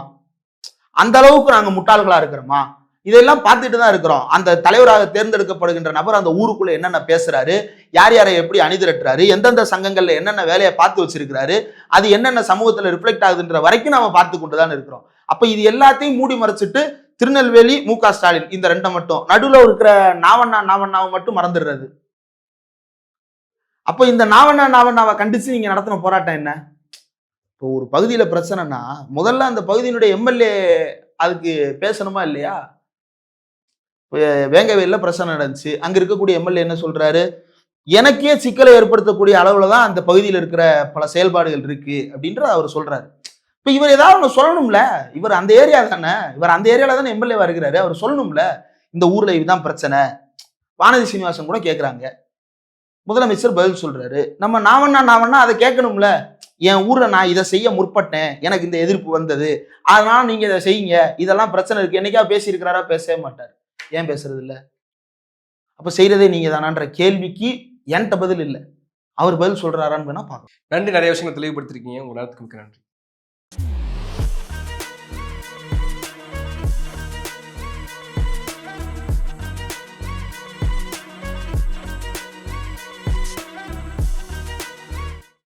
அந்த அளவுக்கு நாங்கள் முட்டாள்களா இருக்கிறோமா? இதெல்லாம் பார்த்துட்டு தான் இருக்கிறோம். அந்த தலைவராக தேர்ந்தெடுக்கப்படுகின்ற நபர் அந்த ஊருக்குள்ள என்னென்ன பேசுறாரு யார் யாரை எப்படி அணிதிரட்டுறாரு எந்தெந்த சங்கங்கள்ல என்னென்ன வேலையை பார்த்து வச்சிருக்கிறாரு அது என்னென்ன சமூகத்துல ரிஃப்ளெக்ட் ஆகுதுன்ற வரைக்கும் நாம பார்த்து கொண்டு தான் இருக்கிறோம். அப்ப இது எல்லாத்தையும் மூடி மறைச்சிட்டு திருநெல்வேலி மு க ஸ்டாலின் இந்த ரெண்டை மட்டும். நடுவில் இருக்கிற நாவண்ணா நாவண்ணாவை மட்டும் மறந்துடுறது. அப்போ இந்த நாவண்ணா நாவண்ணாவை கண்டிச்சு நீங்க நடத்தின போராட்டம் என்ன? இப்போ ஒரு பகுதியில் பிரச்சனைனா முதல்ல அந்த பகுதியினுடைய எம்எல்ஏ அதுக்கு பேசணுமா இல்லையா? வேங்கவேலில் பிரச்சனை நடந்துச்சு. அங்கே இருக்கக்கூடிய எம்எல்ஏ என்ன சொல்கிறாரு எனக்கே சிக்கலை ஏற்படுத்தக்கூடிய அளவில் தான் அந்த பகுதியில் இருக்கிற பல செயல்பாடுகள் இருக்குது அப்படின்றத அவர் சொல்கிறாரு இப்போ இவர் ஏதாவது ஒன்று சொல்லணும்ல? இவர் அந்த ஏரியா தானே? இவர் அந்த ஏரியாவில் தானே எம்எல்ஏவா இருக்கிறாரு அவர் சொல்லணும்ல? இந்த ஊரில் இதுதான் பிரச்சனை. வானதி சீனிவாசன் கூட கேட்குறாங்க முதலமைச்சர் பதில் சொல்கிறாரு நம்ம நாவண்ணா நாவண்ணா அதை கேட்கணும்ல? என் ஊரில் நான் இதை செய்ய முற்பட்டேன். எனக்கு இந்த எதிர்ப்பு வந்தது. அதனால நீங்கள் இதை செய்யுங்க. இதெல்லாம் பிரச்சனை இருக்குது என்னைக்கா பேசியிருக்கிறாரா? பேசவே மாட்டார். ஏன் பேசுறது இல்ல அப்ப செய்யறதே நீங்க தானான்ற கேள்விக்கு என்கிட்ட பதில் இல்லை. அவர் பதில் சொல்றாரான்னு வேணா பார்க்கலாம். நன்றி. நிறைய விஷயங்களை தெளிவுபடுத்திருக்கீங்க. உங்கள் நேரத்துக்கு மிக்க நன்றி.